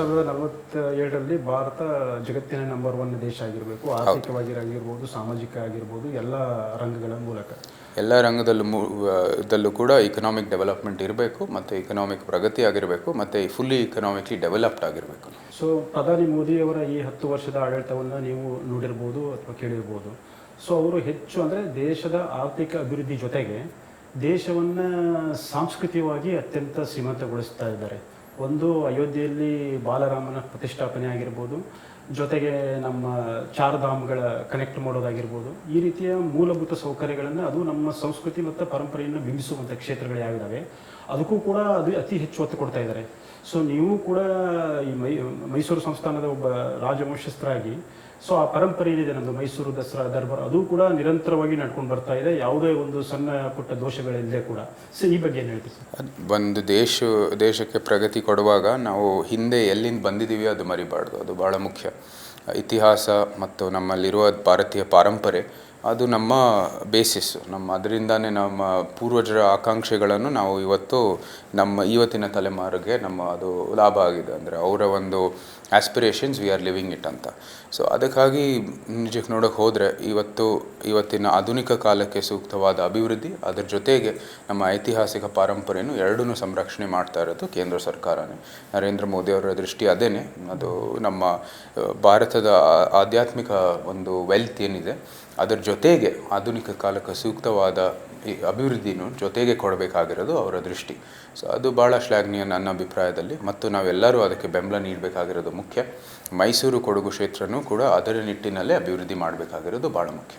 ಕ್ಷೇತ್ರದಲ್ಲಿ ಭಾರತ ಜಗತ್ತಿನ number one ದೇಶ ಆಗಿರಬೇಕು ಆರ್ಥಿಕವಾಗಿ ಆಗಿರ್ಬೋದು ಸಾಮಾಜಿಕ ಆಗಿರ್ಬೋದು ಎಲ್ಲ ರಂಗಗಳ ಮೂಲಕ. ಎಲ್ಲ ರಂಗದಲ್ಲೂ ಮು- ಆ, ದಲ್ಲೂ ಕೂಡ ಇಕನಾಮಿಕ್ ಡೆವಲಪ್ಮೆಂಟ್ ಇರಬೇಕು ಮತ್ತು ಇಕನಾಮಿಕ್ ಪ್ರಗತಿ ಆಗಿರಬೇಕು ಮತ್ತು ಫುಲ್ಲಿ ಇಕನಾಮಿಕ್ಲಿ ಡೆವಲಪ್ಡ್ ಆಗಿರಬೇಕು. ಸೊ ಪ್ರಧಾನಿ ಮೋದಿಯವರ ಈ ಹತ್ತು ವರ್ಷದ ಆಡಳಿತವನ್ನು ನೀವು ನೋಡಿರ್ಬೋದು ಅಥವಾ ಕೇಳಿರ್ಬೋದು. ಸೊ ಅವರು ಹೆಚ್ಚು ಅಂದರೆ ದೇಶದ ಆರ್ಥಿಕ ಅಭಿವೃದ್ಧಿ ಜೊತೆಗೆ ದೇಶವನ್ನು ಸಾಂಸ್ಕೃತಿಕವಾಗಿ ಅತ್ಯಂತ ಶ್ರೀಮಂತಗೊಳಿಸ್ತಾ ಇದ್ದಾರೆ. ಒಂದು ಅಯೋಧ್ಯೆಯಲ್ಲಿ ಬಾಲರಾಮನ ಪ್ರತಿಷ್ಠಾಪನೆ ಆಗಿರ್ಬೋದು, ಜೊತೆಗೆ ನಮ್ಮ ಚಾರ್ಧಾಮ್ಗಳ ಕನೆಕ್ಟ್ ಮಾಡೋದಾಗಿರ್ಬೋದು, ಈ ರೀತಿಯ ಮೂಲಭೂತ ಸೌಕರ್ಯಗಳನ್ನು ಅದು ನಮ್ಮ ಸಂಸ್ಕೃತಿ ಮತ್ತು ಪರಂಪರೆಯನ್ನು ಬಿಂಬಿಸುವಂಥ ಕ್ಷೇತ್ರಗಳು ಯಾವಿದ್ದಾವೆ ಅದಕ್ಕೂ ಕೂಡ ಅದು ಅತಿ ಹೆಚ್ಚು ಒತ್ತು ಕೊಡ್ತಾ ಇದ್ದಾರೆ ಸೊ ನೀವು ಕೂಡ ಈ ಮೈ, ಮೈಸೂರು ಸಂಸ್ಥಾನದ ಒಬ್ಬ ರಾಜವಂಶಸ್ಥರಾಗಿ ಸೊ ಆ ಪರಂಪರೆ ಏನಿದೆ ನಮ್ಮದು ಮೈಸೂರು ದಸರಾ ದರ್ಬಾರ್, ಅದು ಕೂಡ ನಿರಂತರವಾಗಿ ನಡ್ಕೊಂಡು ಬರ್ತಾ ಇದೆ. ಯಾವುದೇ ಒಂದು ಸಣ್ಣ ಪುಟ್ಟ ದೋಷಗಳಿಲ್ಲದೆ ಕೂಡ. ಸೊ ಈ ಬಗ್ಗೆ ಏನು ಒಂದು ದೇಶ, ದೇಶಕ್ಕೆ ಪ್ರಗತಿ ಕೊಡುವಾಗ ನಾವು ಹಿಂದೆ ಎಲ್ಲಿಂದ ಬಂದಿದ್ದೀವಿ ಅದು ಮರಿಬಾರ್ದು. ಅದು ಭಾಳ ಮುಖ್ಯ. ಇತಿಹಾಸ ಮತ್ತು ನಮ್ಮಲ್ಲಿರುವ ಭಾರತೀಯ ಪಾರಂಪರೆ ಅದು ನಮ್ಮ ಬೇಸಿಸ್ಸು ನಮ್ಮ ಅದರಿಂದಾನೇ ನಮ್ಮ ಪೂರ್ವಜರ ಆಕಾಂಕ್ಷೆಗಳನ್ನು ನಾವು ಇವತ್ತು ನಮ್ಮ ಇವತ್ತಿನ ತಲೆಮಾರಿಗೆ ನಮ್ಮ ಅದು ಲಾಭ ಆಗಿದೆ. ಅಂದರೆ ಅವರ ಒಂದು aspirations we are living it ಅಂತ. ಸೊ ಅದಕ್ಕಾಗಿ ನಿಜಕ್ಕೆ ನೋಡೋಕೆ ಹೋದರೆ ಇವತ್ತು, ಇವತ್ತಿನ ಆಧುನಿಕ ಕಾಲಕ್ಕೆ ಸೂಕ್ತವಾದ ಅಭಿವೃದ್ಧಿ, ಅದರ ಜೊತೆಗೆ ನಮ್ಮ ಐತಿಹಾಸಿಕ ಪಾರಂಪರೆಯನ್ನು ಎರಡೂ ಸಂರಕ್ಷಣೆ ಮಾಡ್ತಾ ಇರೋದು ಕೇಂದ್ರ ಸರ್ಕಾರನೇ. ನರೇಂದ್ರ ಮೋದಿ ಅವರ ದೃಷ್ಟಿ ಅದೇನೆ. ಅದು ನಮ್ಮ, ಭಾರತದ ಆಧ್ಯಾತ್ಮಿಕ ಒಂದು ವೆಲ್ತ್ ಏನಿದೆ ಅದರ ಜೊತೆಗೆ ಆಧುನಿಕ ಕಾಲಕ್ಕೆ ಸೂಕ್ತವಾದ ಈ ಅಭಿವೃದ್ಧಿನೂ ಜೊತೆಗೆ ಕೊಡಬೇಕಾಗಿರೋದು ಅವರ ದೃಷ್ಟಿ. ಸೊ ಅದು ಭಾಳ ಶ್ಲಾಘನೀಯ ನನ್ನ ಅಭಿಪ್ರಾಯದಲ್ಲಿ ಮತ್ತು ನಾವೆಲ್ಲರೂ ಅದಕ್ಕೆ ಬೆಂಬಲ ನೀಡಬೇಕಾಗಿರೋದು ಮುಖ್ಯ. ಮೈಸೂರು ಕೊಡಗು ಕ್ಷೇತ್ರನೂ ಕೂಡ ಅದರ ನಿಟ್ಟಿನಲ್ಲೇ ಅಭಿವೃದ್ಧಿ ಮಾಡಬೇಕಾಗಿರೋದು ಭಾಳ ಮುಖ್ಯ.